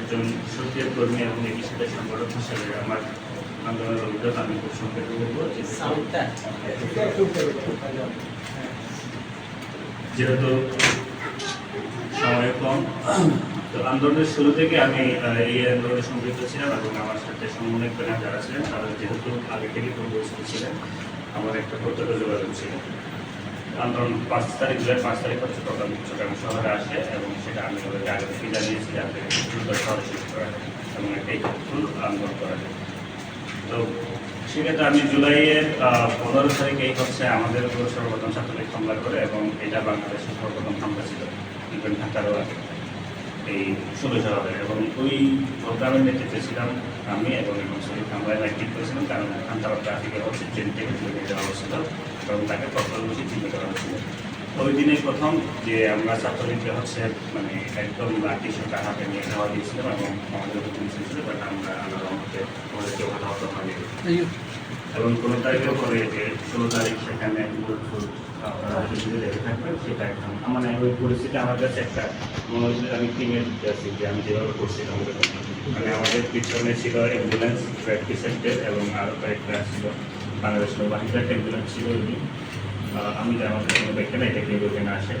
একজন সক্রিয় কর্মী এবং একই সাথে সংগঠক হিসেবে আমার আন্দোলনের অভিজ্ঞতা আমি খুব সংক্ষেপে যেহেতু সময় কম, তো আন্দোলনের শুরু থেকে আমি এই আন্দোলনে সম্পৃক্ত ছিলাম এবং আমার সাথে সমন্বয় করে যারা ছিলেন। তারা যেহেতু আগে থেকে পরিচিত ছিলেন, আমার একটা প্রত্যক্ষ যোগাযোগ ছিল। আন্দোলন পাঁচ তারিখ, জুলাই পাঁচ তারিখ হচ্ছে প্রধান চট্টগ্রাম শহরে আসে এবং সেটা আমি ওদেরকে আগে থেকে জানিয়েছি যাতে দ্রুত শহরে শেষ করা এবং একটা ফুল আন্দোলন করা যায়। তো সেক্ষেত্রে আমি জুলাইয়ের পনেরো পনেরো তারিখেই হচ্ছে আমাদের উপর সর্বপ্রথম ছাত্রলীগ হামলা করে এবং এটা বাংলাদেশের সর্বপ্রথম হামলা ছিল ইভেন ঢাকারও আগে এই ষোলো শহরে এবং ওই প্রোগ্রামের নেতৃত্বে ছিলাম আমি এবং এবং শরীর হামলায় নেতৃত্ব করেছিলাম, কারণ আন্তর ট্রাফিকে হচ্ছে ট্রেন থেকে নিয়ে যাওয়া হচ্ছিল এবং তাকে কঠোর বসে চিন্তা করা হচ্ছিল ওই দিনে প্রথম যে আমরা ছাত্রলীগকে হচ্ছে মানে একদম লাঠি সোটা হাতে নিয়ে যাওয়া দিয়েছিলাম এবং আমাদের পুলিশ ছিল বাট আমরা আল্লাহর রহমতে আমাদের কেউ হতাহত হয়নি। এবং কোনো তারিখের পরে যে ষোলো তারিখ সেখানে সেটা মানে ওই পরিস্থিতি আমার একটা আমি যে আমি যেভাবে মানে আমাদের পিছনে ছিল অ্যাম্বুলেন্স প্র্যাকটিস সেন্টার এবং আরও কয়েকটা ছিল। বাংলাদেশ নৌবাহিনীর একটা অ্যাম্বুলেন্স ছিল ওই আমি যে আমাদের কোনো ব্যক্তি না এটা কেউ ওখানে আসে।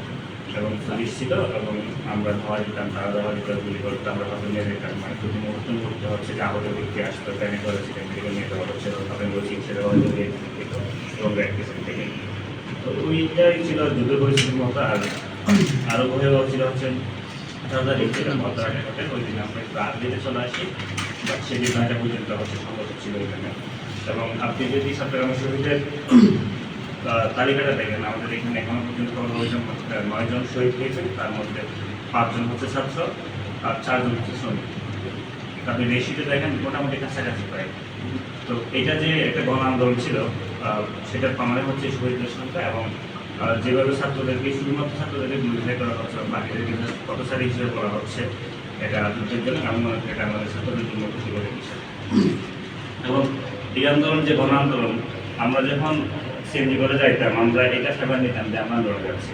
এবং পুলিশ ছিল এবং আমরা ধাওয়া দিতাম, তারা ধাওয়া দিতাম গুলি করতো, আমরা হয়তো নিয়ে যেতাম। মানে প্রতি মুহূর্তে মুহূর্তে হচ্ছে যে আহত ব্যক্তি আসতো প্যানে করেছে মেডিকেল নিয়ে যাওয়া হচ্ছে, এবং তাদের চিকিৎসা দেওয়া হতো দিত, এবং প্র্যাকটিস থেকে তো ওইটাই ছিল যুদ্ধ পরিস্থিতির মতো। আর আরও ভয়াবহ ছিল হচ্ছে তারা দেখছিলাম মধ্যরাতে হোটেল ওই দিন আমরা একটু আগ দিতে চলে আসি বাট সেদিন নয়টা পর্যন্ত হচ্ছে সম্ভব ছিল এখানে এবং আপনি যদি চট্টগ্রাম শহীদের তালিকাটা দেখেন, আমাদের এখানে এখনও পর্যন্ত নয়জন নয়জন শহীদ হয়েছেন, তার মধ্যে পাঁচজন হচ্ছে ছাত্র আর চারজন হচ্ছে শ্রমিক। আপনি রেশিতে দেখেন, মোটামুটি কাছাকাছি প্রায়। তো এটা যে একটা গণ আন্দোলন ছিল সেটার প্রমাণে হচ্ছে শহীদের সংখ্যা এবং যেভাবে ছাত্রদেরকে, শুধুমাত্র ছাত্রদেরকে গ্লুরিফাই করা হচ্ছে, বাকিদেরকে পথচারী হিসেবে করা হচ্ছে, এটা যুদ্ধের জন্য আমি মনে করি এটা আমাদের ছাত্রদের জন্য খুশি করে এবং এই আন্দোলন যে গণ আন্দোলন আমরা যখন সিএনজি করে যাইতাম, আমরা এটা সেবা নিতাম যে আমরা আন্দোলন যাচ্ছি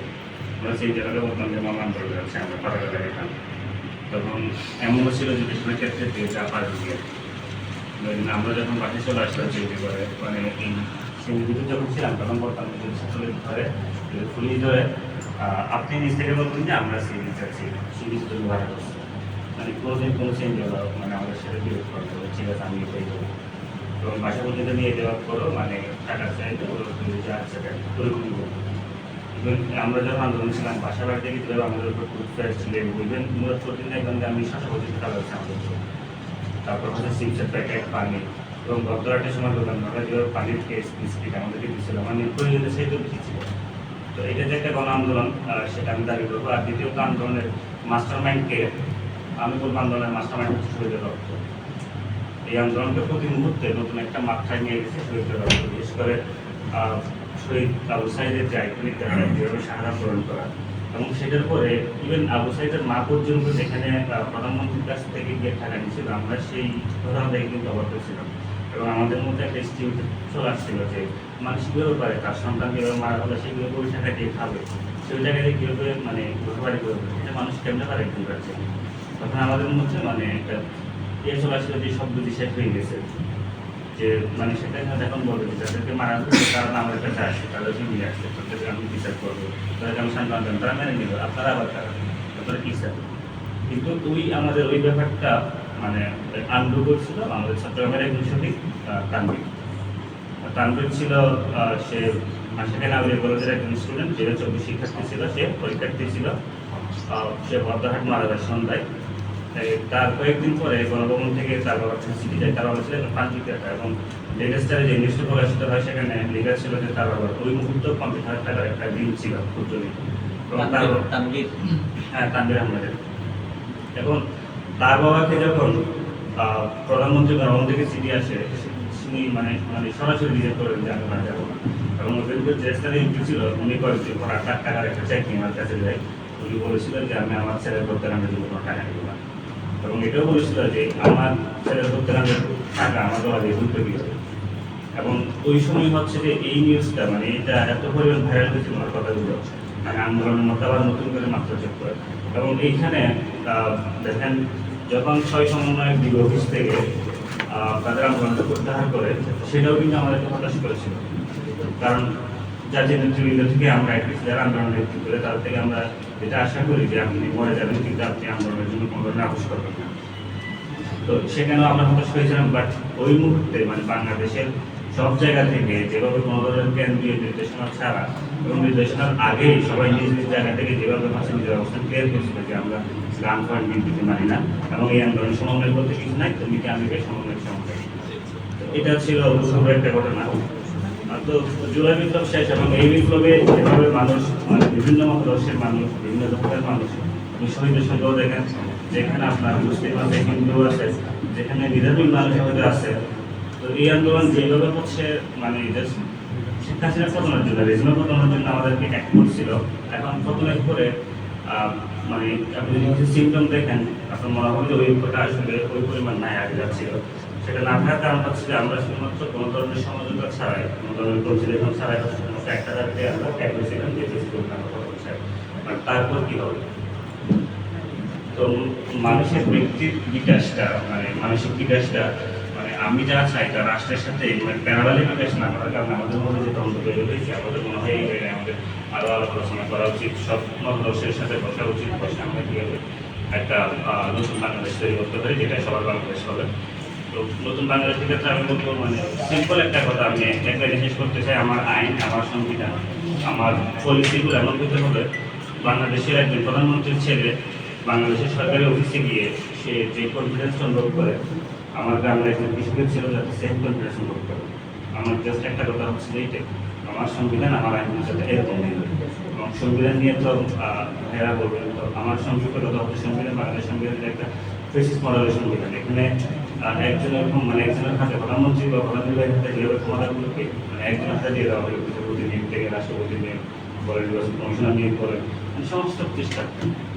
আমরা সেই জায়গাটা বলতাম যে আমরা আন্দোলন যাচ্ছি আমরা পতাকা দেখাতাম তখন এমনও ছিল যে বেশিরভাগ ক্ষেত্রে যে যা পারে দিয়ে মানে আমরা যখন বাসে চলে আসলাম সিএনজি করে মানে এই সিএনজিতে যখন ছিলাম, তখন বলতাম যে ছাত্রদের ধরে পুলিশ ধরে আপনি নিজ থেকে বলবেন যে আমরা সিএনজি চাচ্ছি, সিএনজি জন্য ভাড়া করছি। মানে কোনোদিন কোনো হলো মানে আমাদের সেটা বিরোধ করতে হবে ঠিক আছে, আমি এটাই করব। এবং বাসা পর্যন্ত নিয়ে দেওয়ার পরও মানে টাকা চাইতে যা আছে ওরকমই Even আমরা যখন আন্দোলন ছিলাম বাসা বাড়িতে গিয়ে আমাদের উপর টুথপেস্ট ছিলেন বুঝবেন মূলত প্রতিদিন যে আমি শ্বাসা পর্যন্ত টাকা হচ্ছে আমাদের তারপর হচ্ছে চিপসের প্যাকেট পানি এবং ভদ্রহাটের সময় দোকান আমরা যেভাবে পানির কেস বিস্কিট আমাদেরকে দিচ্ছিল মানে প্রয়োজনে সেই তো বেশি ছিল। তো এটা যে একটা গণ আন্দোলন সেটা আমি দাবি করব। আর দ্বিতীয়ত আন্দোলনের মাস্টার মাইন্ডকে আমি বলব আন্দোলনের মাস্টার মাইন্ড হচ্ছে শহীদের রক্ত। এই আন্দোলনকে প্রতি মুহূর্তে নতুন একটা মাত্রায় নিয়ে গেছে শহীদের বিশেষ করে শহীদ আবু সাইদের যে আইকনিক যেভাবে সাহায্য পূরণ করা। এবং সেটার পরে ইভেন আবু সাইদের মা পর্যন্ত যেখানে প্রধানমন্ত্রীর কাছ থেকে গিয়ে টাকা নিয়েছিল, আমরা সেই ঘটনা দেখে কিন্তু অবাক হয়েছিলাম এবং আমাদের মধ্যে একটা স্টিম চলে আসছিল যে, মানুষ কীভাবে পারে, তার সন্তান কীভাবে মারা হলে, সে কীভাবে ওই টাকা দিয়ে খাবে সেই জায়গায় কীভাবে মানে ঘর বাড়ি করবে, এটা মানুষ কেমনে পারে পারছে তখন আমাদের মধ্যে মানে একটা এ চলে আসছিল যে বুঝি শেষ হয়ে গেছে। যে মানে সেটা এখন বলবে যে তাদেরকে মারা হচ্ছে কারণ আমার কাছে নিয়ে আসছে তাদেরকে আমি বিচার করব তাদেরকে আমি সন্তান দেন তারা মেনে নিল আপনারা আবার তারা তারপরে কি স্যার কিন্তু ওই আমাদের ওই ব্যাপারটা মানে আন্ডু করছিল, আমাদের চট্টগ্রামের একজন সঠিক তানবির ছিল সে সেখানে আবির কলেজের একজন স্টুডেন্ট যে চব্বিশ শিক্ষার্থী ছিল, সে পরীক্ষার্থী ছিল। সে ভদ্রহাট মারা যায় সন্ধ্যায় তার কয়েকদিন পরে গণভবন থেকে তার বাবার চিঠি যায় তার বাবা ছিলেন পাঁচ বিক্রেতা এবং লেটেস্টারে যে নিউজটা প্রকাশিত হয় সেখানে লেখা ছিল যে তার বাবার ওই মুহূর্তে পঞ্চাশ হাজার টাকার একটা ঋণ ছিল ক্ষুদ্র এবং তার হ্যাঁ আহমেদের তার বাবাকে যখন প্রধানমন্ত্রী গণভবন থেকে চিঠি আসে তিনি মানে মানে সরাসরি রিজেক্ট করেন যে আমি যাব না। এবং ওদেরকে যে স্থানে এমপি ছিল উনি কয়েকদিন পর আট লাখ টাকার একটা চেক নিয়ে আমার কাছে যায়। উনি বলেছিলেন যে আমি আমার ছেলের করতে আমি যদি টাকা নিব না। এবং এটাও বলেছিল যে আমার ছেলের করতে আমি টাকা আমার বাবা দিয়ে ঘুরতে দিয়ে হবে। এবং ওই সময় হচ্ছে যে এই নিউজটা মানে এটা এত পরিমাণ ভাইরাল হয়েছিল আমার কথাগুলো মানে আন্দোলনের মতো আবার নতুন করে মাত্রা যোগ করে এবং এইখানে দেখেন, যখন ছয় সমন্বয় বিল অফিস থেকে তাদের আন্দোলনটা প্রত্যাহার করে, সেটাও কিন্তু আমাদেরকে হতাশ করেছিল কারণ জাতীয় নেতৃবৃন্দ থেকে আমরা একটি যারা আন্দোলন নেতৃত্ব করে তার থেকে আমরা এটা আশা করি যে আপনি মরে যাবেন, কিন্তু আপনি আন্দোলনের জন্য কোনো ধরনের আপোষ করবেন না। তো সেখানেও আমরা হতাশ হয়েছিলাম বাট ওই মুহূর্তে মানে বাংলাদেশের সব জায়গা থেকে যেভাবে কোনো ধরনের কেন্দ্রীয় নির্দেশনা ছাড়া এবং নির্দেশনার আগেই সবাই নিজ নিজ জায়গা থেকে যেভাবে ভাষা নিজের অবস্থান ক্লিয়ার করেছিল যে আমরা গান ফান বিবৃতি মানি না এবং এই আন্দোলন সমন্বয় বলতে কিছু নাই, তুমি কি আমি সমন্বয় সমন্বয় এটা ছিল একটা ঘটনা। তো জুলাই বিপ্লব শেষ এবং এই বিপ্লবে যেভাবে মানুষ মানে বিভিন্ন মতদর্শের মানুষ বিভিন্ন ধর্মের মানুষ শহীদের সঙ্গেও দেখেন যেখানে আপনার মুসলিম আছে হিন্দু আছে যেখানে নিরামিক মানুষ আমাদের আছে তো এই আন্দোলন যেভাবে হচ্ছে মানে শেখ হাসিনা জন্য রেজিমা পতনের জন্য আমাদেরকে এক করছিল। এখন পতনের আহ, মানে আপনি যদি কিছু সিমটম দেখেন আপনার মনে হবে যে ওই ঐক্যটা আসলে ওই পরিমাণ নাই আগে যাচ্ছিল সেটা না থাকার কারণ হচ্ছে যে আমরা শুধুমাত্র কোনো ধরনের সমঝোতা ছাড়াই, কোনো ধরনের কনসিডারেশন ছাড়াই শুধুমাত্র একটা দাবিতে আমরা এক হয়েছিলাম যে বেশি করতে আমরা কথা তারপর কি হবে? তো মানুষের ব্যক্তির বিকাশটা মানে মানসিক বিকাশটা মানে আমি যা চাই তা রাষ্ট্রের সাথে মানে প্যারালালি বিকাশ না করার কারণ আমাদের মধ্যে যে তন্ত্র তৈরি হয়েছে আমাদের মনে হয় এই আমাদের আরও আলোচনা করা উচিত, সব মতদর্শের সাথে বসা উচিত, বসে আমরা কীভাবে একটা নতুন বাংলাদেশ তৈরি করতে পারি যেটা সবার বাংলাদেশ হবে। তো নতুন বাংলাদেশের ক্ষেত্রে আমি বলব মানে সিম্পল একটা কথা আমি একটা জিনিস করতে চাই, আমার আইন, আমার সংবিধান, আমার পলিসিগুলো এমন হতে হবে, বাংলাদেশের একজন প্রধানমন্ত্রীর ছেলে বাংলাদেশের সরকারি অফিসে গিয়ে সে যে কনফিডেন্স অনুভব করে, আমার গ্রামের একজন কৃষকের ছিল যাতে সেম কনফিডেন্স অনুভব করে। আমার জাস্ট একটা কথা হচ্ছে এইটাই আমার সংবিধান, আমার আইন যাতে এরকম এবং সংবিধান নিয়ে তো ভাইয়েরা বলবেন তো, আমার সংক্ষিপ্ত কথা হচ্ছে সংবিধান, বাংলাদেশ সংবিধানের একটা ফেসিস মডেলের সংবিধান। এখানে আহ, একজনের মানে একজনের হাতে প্রধানমন্ত্রী বা প্রধানমন্ত্রীর হাতে যেভাবে ক্ষমতাগুলোকে মানে একজনের হাতে দিয়ে দেওয়া বিচারপতি নিয়োগ থেকে রাষ্ট্রপতি নিয়োগ বলেন নির্বাচন কমিশনার নিয়োগ মানে সমস্ত প্রতিষ্ঠান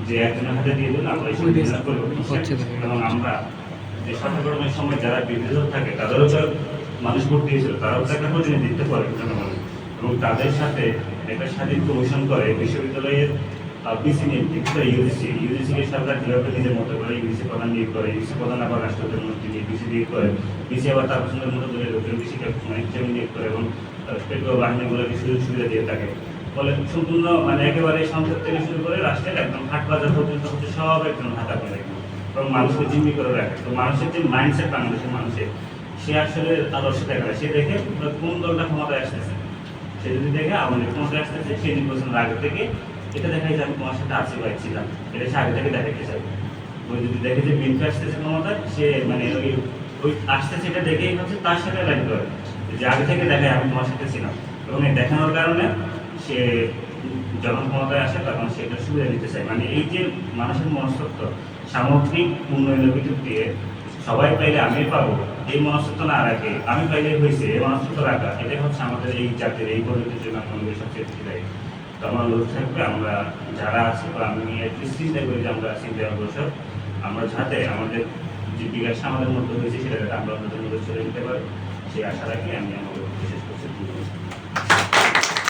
যে একজনের হাতে দিয়ে দিলে আমরা পরিবর্তন চাই। এবং আমরা যে সরকার সময় যারা বিরোধী থাকে তাদেরও তো মানুষ ভোট দিয়েছিল তারাও তো একটা প্রতিনিধিত্ব করে জনগণের এবং তাদের সাথে একটা স্বাধীন কমিশন করে বিশ্ববিদ্যালয়ের ঠিক করে ইউজিসি ইউজিসিকে সরকার যেভাবে নিজের মতো করে ইউজিসি প্রধান নিয়োগ করে ইউজিসি প্রধান আবার রাষ্ট্রপতির মন্ত্রী নিয়ে বিসি নিয়োগ করে বিসি আবার তার পছন্দের মতো করে লোকের মানে হিসেবে নিয়োগ করে এবং পেট্রো বাহিনীগুলোকে সুযোগ সুবিধা দিয়ে থাকে। ফলে সম্পূর্ণ মানে একেবারে সংসদ থেকে শুরু করে রাষ্ট্রের একদম হাট বাজার পর্যন্ত হচ্ছে সব একদম হাত আপনি রাখেন এবং মানুষকে জিম্মি করে রাখে। তো মানুষের যে মাইন্ডসেট বাংলাদেশের মানুষের, সে আসলে আদর্শ দেখা সে দেখে কোন দলটা ক্ষমতায় আসতেছে। সে যদি দেখে আমাদের ক্ষমতায় আসতেছে সেই নির্বাচনের আগে থেকে এটা দেখাই যে আমি তোমার সাথে আছি বা ছিলাম। এটা সে আগে থেকে দেখাতে চাই ওই যদি দেখে যে বিএনপি আসতেছে ক্ষমতায় সে মানে ওই ওই আসতেছে এটা দেখেই হচ্ছে তার সাথে লাইন করে। যে আগে থেকে দেখায়, আমি তোমার সাথে ছিলাম। এবং এই দেখানোর কারণে সে যখন ক্ষমতায় আসে, তখন সে এটা সুবিধা নিতে চায়। মানে এই যে মানুষের মনস্তত্ব, সামগ্রিক উন্নয়নের দিয়ে সবাই পাইলে আমি পাবো, এই মনস্তত্ব না রাখে, আমি পাইলে হয়েছে, এই মনস্তত্ব রাখা, এটাই হচ্ছে আমাদের এই জাতির, এই পরিণতির জন্য আমাদের সবচেয়ে দায়ী। তো আমার অনুরোধ থাকবে, আমরা যারা আছি বা আমি অ্যাটলিস্ট চিন্তা করি যে আমরা আছি চিন্তা বছর, আমরা যাতে আমাদের যে বিকাশ আমাদের মধ্যে হয়েছে সেটা আমরা আমাদের মধ্যে চলে নিতে পারি, সেই আশা রাখি আমি আমাদের